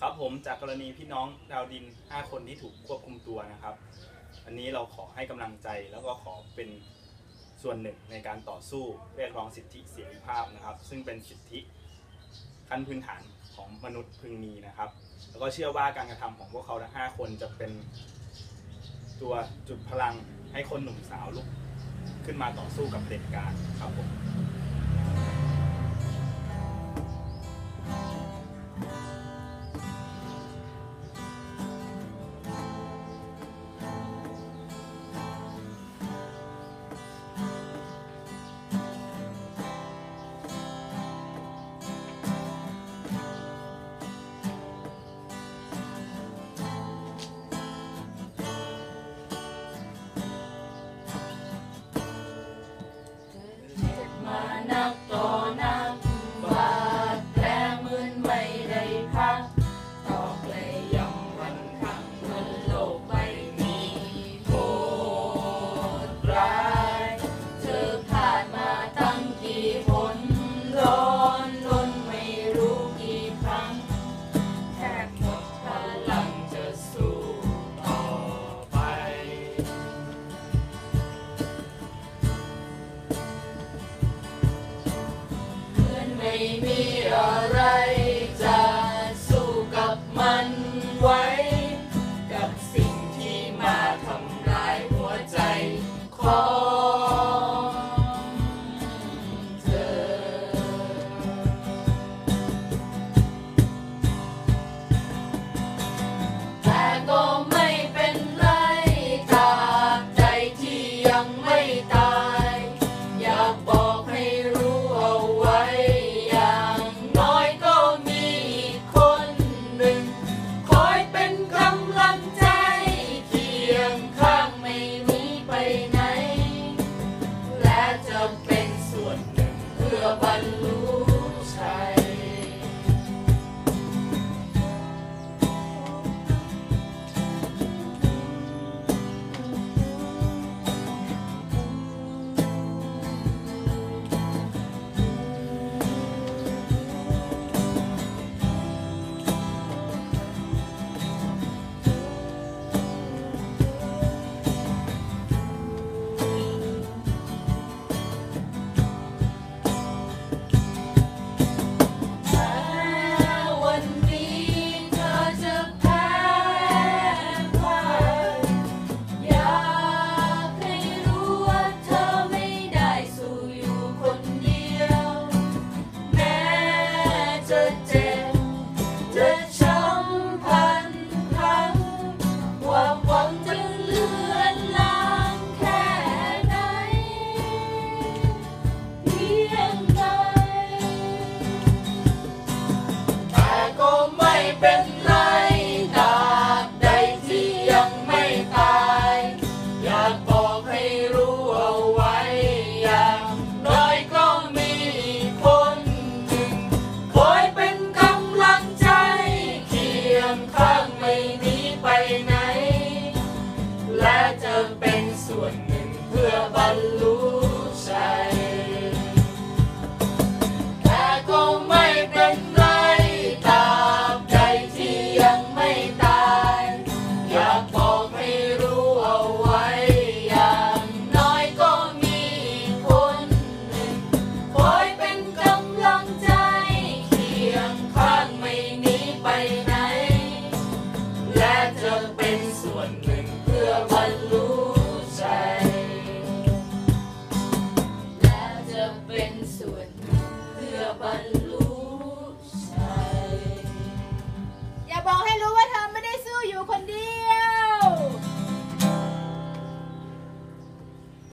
ครับผมจากกรณีพี่น้องดาวดิน 5 คนที่ถูกควบคุมตัวนะครับ อันนี้เราขอให้กำลังใจแล้วก็ขอเป็นส่วนหนึ่งในการต่อสู้เรียกร้องสิทธิเสรีภาพนะครับ ซึ่งเป็นสิทธิขั้นพื้นฐานของมนุษย์พึงมีนะครับ แล้วก็เชื่อว่าการกระทำของพวกเขาทั้ง5คนจะเป็นตัวจุดพลังให้คนหนุ่มสาวลุกขึ้นมาต่อสู้กับเผด็จการครับผม เคี เป็นไรตาบใดที่ยังไม่ตาย อยากบอกให้รู้เอาไว้ อย่างน้อยก็มีคนหนึ่งคอยเป็นกำลังใจ เคียงข้างไม่หนีไปไหน และจะเป็นส่วนหนึ่งเพื่อบรรลุ